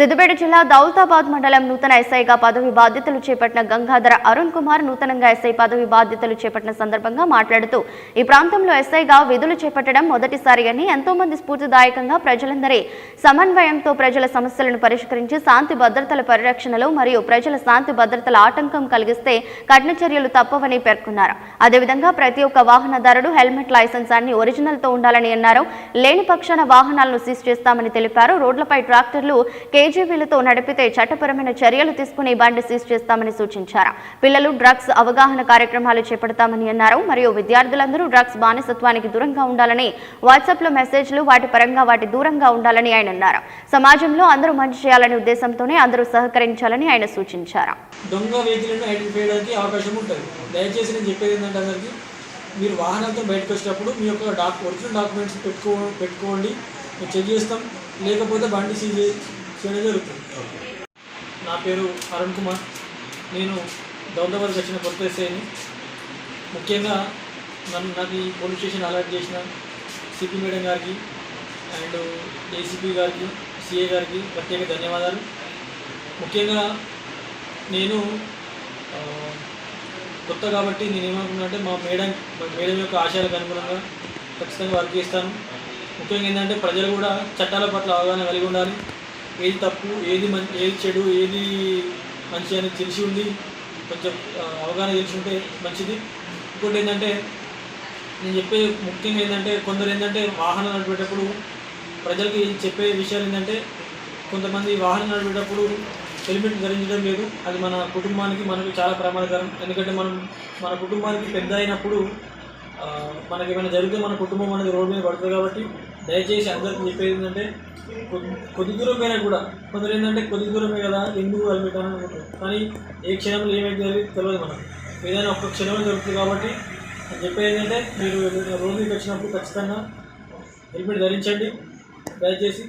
సిద్దిపేట జిల్లా దౌలతాబాద్ మండలం నూతన ఎస్ఐగా పదవి బాధ్యతలు చేపట్టిన గంగాధర అరుణ్ కుమార్ నూతనంగా ఎస్ఐ పదవి బాధ్యతలు చేపట్టిన సందర్భంగా మాట్లాడుతూ ఈ ప్రాంతంలో ఎస్ఐగా విధులు చేపట్టడం మొదటిసారి అని ఎంతో మంది స్ఫూర్తిదాయకంగా ప్రజలందరి సమన్వయంతో ప్రజల సమస్యలను పరిష్కరించి శాంతి భద్రతల పరిరక్షణలో మరియు ప్రజల శాంతి భద్రతల ఆటంకం కలిగిస్తే కఠిన చర్యలు తప్పవని పేర్కొన్నారు. అదేవిధంగా ప్రతి ఒక్క వాహనదారుడు హెల్మెట్ లైసెన్స్ అన్ని ఒరిజినల్తో ఉండాలని అన్నారు. లేని పక్షాన వాహనాలను సీజ్ చేస్తామని తెలిపారు. రోడ్లపై ట్రాక్టర్లు కేజీబీలతో నడిపితే చట్టపరమైన చర్యలు తీసుకుని బండి సీజ్ చేస్తామని సూచించారు. పిల్లలు డ్రగ్స్ అవగాహన కార్యక్రమాలు చేపడతామని అన్నారు. మరియు విద్యార్థులందరూ డ్రగ్స్ బానిసత్వానికి దూరంగా ఉండాలని వాట్సాప్లో మెసేజ్లు వాటి పరంగా వాటి దూరంగా ఉండాలని ఆయన అన్నారు. సమాజంలో అందరూ మంచి చేయాలనే ఉద్దేశంతోనే అందరూ సహకరించాలని ఆయన సూచించారు. దొంగ వెహికల్ను ఐడెంటిఫై చేయడానికి అవకాశం ఉంటుంది. దయచేసి నేను చెప్పేది ఏంటంటే అందరికీ మీరు వాహనంతో బయటకు వచ్చేటప్పుడు మీ యొక్క డాక్ ఒరిజినల్ డాక్యుమెంట్స్ పెట్టుకో పెట్టుకోండి. చెక్ చేస్తాం. లేకపోతే బండి సీజ్ చేయడం జరుగుతుంది. నా పేరు అరుణ్ కుమార్. నేను దౌలతాబాద్కి వచ్చిన కొత్త ఎస్ఐని. ముఖ్యంగా నన్ను నాకు ఈ పోలీస్ స్టేషన్ అలర్ట్ చేసిన సిపి మేడం గారికి అండ్ ఏసీపీ గారికి సిఏ గారికి ప్రత్యేక ధన్యవాదాలు. ముఖ్యంగా నేను కొత్త కాబట్టి నేను ఏమనుకున్నా అంటే మా మేడం మేడం యొక్క ఆశయాలకు అనుగుణంగా ఖచ్చితంగా వర్క్ చేస్తాను. ముఖ్యంగా ఏంటంటే ప్రజలు కూడా చట్టాల పట్ల అవగాహన కలిగి ఉండాలి. ఏది తప్పు ఏది మంచి ఏది చెడు ఏది మంచి అని తెలిసి ఉండి కొంచెం అవగాహన తెలిసి ఉంటే మంచిది. ఇంకోటి ఏంటంటే నేను చెప్పే ముఖ్యంగా ఏంటంటే కొందరు ఏంటంటే వాహనం నడిపేటప్పుడు ప్రజలకి చెప్పే విషయాలు ఏంటంటే కొంతమంది వాహనం నడిపేటప్పుడు హెల్మెట్ ధరించడం లేదు. అది మన కుటుంబానికి మనకు చాలా ప్రమాదకరం. ఎందుకంటే మనం మన కుటుంబానికి పెద్ద అయినప్పుడు మనకి ఏమైనా జరిగితే మన కుటుంబం అనేది రోడ్డు మీద పడుతుంది కాబట్టి దయచేసి అందరికీ చెప్పేది ఏంటంటే కొద్ది కొద్ది దూరం కూడా. కొందరు ఏంటంటే కొద్ది దూరమే కదా ఎందుకు హెల్మెట్ అని అనుకుంటారు. కానీ ఏ క్షణంలో ఏమైతే జరిగింది తెలియదు మనం ఏదైనా ఒక్క క్షణమే జరుగుతుంది కాబట్టి నేను చెప్పేది ఏంటంటే మీరు రోడ్డుకి వచ్చినప్పుడు ఖచ్చితంగా హెల్మెట్ ధరించండి. దయచేసి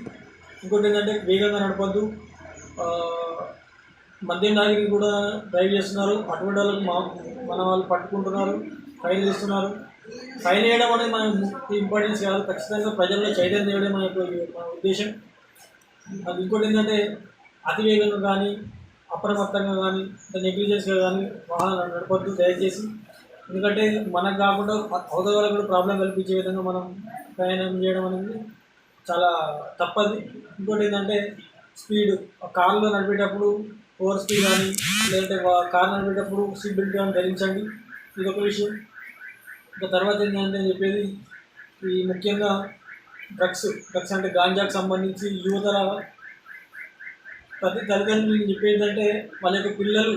ఇంకోటి ఏంటంటే వేగంగా నడపద్దు. మద్యం తాగి కూడా డ్రైవ్ చేస్తున్నారు. అటువంటి వాళ్ళకి మా మన వాళ్ళు పట్టుకుంటున్నారు ఫైన్ చేస్తున్నారు. ఫైన్ వేయడం అనేది మన ఇంపార్టెన్స్ కాదు. ఖచ్చితంగా ప్రజల్లో చైతన్యం చేయడం మన యొక్క మన ఉద్దేశం. అది ఇంకోటి ఏంటంటే అతివేగంగా కానీ అప్రమత్తంగా కానీ నెగ్లిజెన్స్గా కానీ వాహనాలు నడపద్దు దయచేసి. ఎందుకంటే మనకు కాకుండా అవతల వాళ్ళకు కూడా ప్రాబ్లం కల్పించే విధంగా మనం ప్రయాణం చేయడం అనేది చాలా తప్పది. ఇంకోటి ఏంటంటే స్పీడ్ కార్లో నడిపేటప్పుడు ఓవర్ స్పీడ్ కానీ లేదంటే కార్ నడిపేటప్పుడు సీట్ బెల్ట్ కానీ ధరించండి. ఇది ఒక విషయం. ఇంకా తర్వాత ఏంటంటే చెప్పేది ఈ ముఖ్యంగా డ్రగ్స్ డ్రగ్స్ అంటే గాంజాకు సంబంధించి యువతల ప్రతి తల్లిదండ్రులు చెప్పేదంటే వాళ్ళ యొక్క పిల్లలు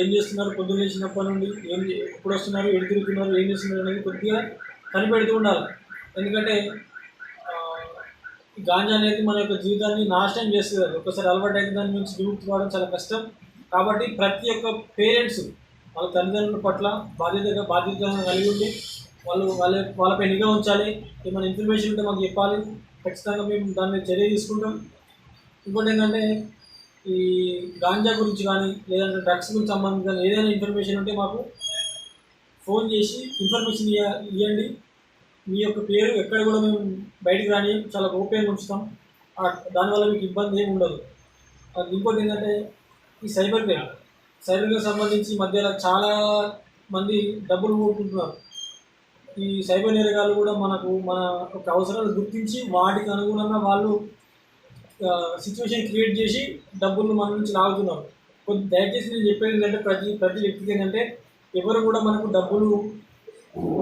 ఏం చేస్తున్నారు పొద్దున్న లేచినప్పటి నుండి ఏం ఎప్పుడు వస్తున్నారు ఎటు తిరుగుతున్నారు ఏం చేస్తున్నారు అనేది కొద్దిగా కనిపెడుతూ ఉండాలి. ఎందుకంటే గాంజా అనేది మన యొక్క జీవితాన్ని నాశనం చేస్తుంది. అది ఒకసారి అలవాటు అయితే దాని నుంచి విముక్తి కావడం చాలా కష్టం. కాబట్టి ప్రతి ఒక్క పేరెంట్స్ వాళ్ళ తల్లిదండ్రుల పట్ల బాధ్యతగా బాధ్యతలను కలిగి ఉండి వాళ్ళు వాళ్ళ వాళ్ళపై నిఘా ఉంచాలి. ఏమైనా ఇన్ఫర్మేషన్ ఉంటే మాకు చెప్పాలి. ఖచ్చితంగా మేము దాని మీద చర్య తీసుకుంటాం. ఇంకోటి ఏంటంటే ఈ గాంజా గురించి కానీ లేదంటే డ్రగ్స్ గురించి సంబంధించి కానీ ఏదైనా ఇన్ఫర్మేషన్ ఉంటే మాకు ఫోన్ చేసి ఇన్ఫర్మేషన్ ఇయ్య ఇవ్వండి మీ యొక్క పేరు ఎక్కడ కూడా మేము బయటకు రాని చాలా గోప్యంగా ఉంచుతాం. దానివల్ల మీకు ఇబ్బంది ఏమి ఉండదు. అది ఇంకోటి ఏంటంటే ఈ సైబర్ క్రైమ్. సైబర్ సంబంధించి మధ్యలో చాలా మంది డబ్బులు పోగొట్టుకుంటున్నారు ఈ సైబర్ నేరగాళ్ళు కూడా మనకు మన యొక్క అవసరాలు గుర్తించి వాటికి అనుగుణంగా వాళ్ళు సిచ్యువేషన్ క్రియేట్ చేసి డబ్బులు మన నుంచి లాగుతున్నారు. కొద్ది దయచేసి నేను చెప్పేది ఏంటంటే ప్రతి ప్రతి వ్యక్తికి ఏంటంటే ఎవరు కూడా మనకు డబ్బులు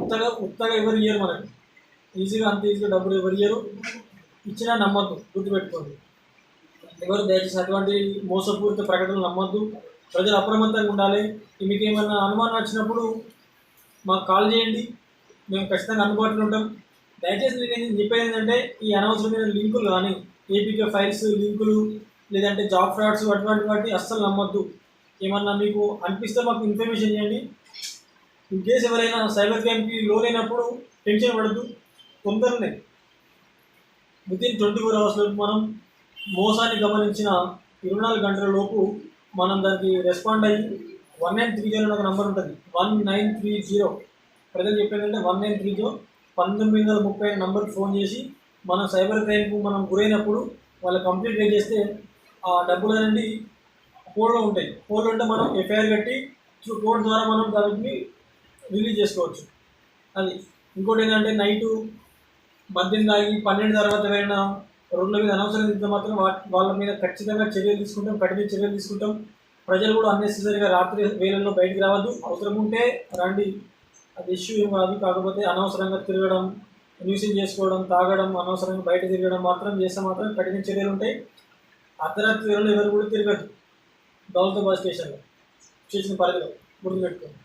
ఉత్తగా ఉత్తగా ఎవరు ఇయ్యరు మనకు. ఈజీగా అంత ఈజీగా డబ్బులు ఎవరు ఇయ్యరు. ఇచ్చినా నమ్మద్దు గుర్తుపెట్టుకోండి. ఎవరు దయచేసి అటువంటి మోసపూరిత ప్రకటనలు నమ్మద్దు. ప్రజలు అప్రమత్తంగా ఉండాలి. మీకు ఏమైనా అనుమానం వచ్చినప్పుడు మాకు కాల్ చేయండి. మేము ఖచ్చితంగా అందుబాటులో ఉంటాం. దయచేసి నేను చెప్పేది ఏంటంటే ఈ అనవసరమైన లింకులు కానీ ఏపీకే ఫైల్స్ లింకులు లేదంటే జాబ్ ఫ్రాడ్స్ అటువంటి వాటి అస్సలు నమ్మొద్దు. ఏమన్నా మీకు అనిపిస్తే మాకు ఇన్ఫర్మేషన్ చేయండి. ఇన్ కేసు ఎవరైనా సైబర్ క్రైమ్కి అయినప్పుడు టెన్షన్ పడద్దు. తొందరనే. వితిన్ ట్వంటీ ఫోర్ అవర్స్ లోపు మనం మోసాన్ని గమనించిన ఇరవై నాలుగు గంటల లోపు మనం దానికి రెస్పాండ్ అయ్యి వన్ నైన్ త్రీ జీరో ఒక నెంబర్ ఉంటుంది. వన్ నైన్ త్రీ జీరో ప్రజలు చెప్పేదంటే వన్ నైన్ త్రీ జీరో పంతొమ్మిది వందల ముప్పై నెంబర్కి ఫోన్ చేసి మనం సైబర్ క్రైమ్కు మనం గురైనప్పుడు వాళ్ళు కంప్లీట్ చేస్తే ఆ డబ్బులు అనేది కోడ్లో ఉంటాయి. కోడ్లో ఉంటే మనం ఎఫ్ఐఆర్ కట్టి త్రూ కోడ్ ద్వారా మనం దానికి రిలీజ్ చేసుకోవచ్చు. అది. ఇంకోటి ఏంటంటే నైటు మద్యం తాగి పన్నెండు తర్వాత వెళ్ళిన రోడ్ల మీద అనవసరం ఇంత మాత్రం వాళ్ళ మీద ఖచ్చితంగా చర్యలు తీసుకుంటాం కఠిన చర్యలు తీసుకుంటాం. ప్రజలు కూడా అన్నెసెసరీగా రాత్రి వేళల్లో బయటికి రావద్దు. అవసరం ఉంటే రండి. అది ఇష్యూ ఏం కాదు. కాకపోతే అనవసరంగా తిరగడం న్యూసింగ్ చేసుకోవడం తాగడం అనవసరంగా బయట తిరగడం మాత్రం చేస్తే మాత్రం కఠిన చర్యలు ఉంటాయి. అర్ధరాత్రి వేళల్లో ఎవరు కూడా తిరగద్దు దౌలతాబాద్ స్టేషన్లో స్టేషన్ పరిధిలో గుర్తుపెట్టుకోండి.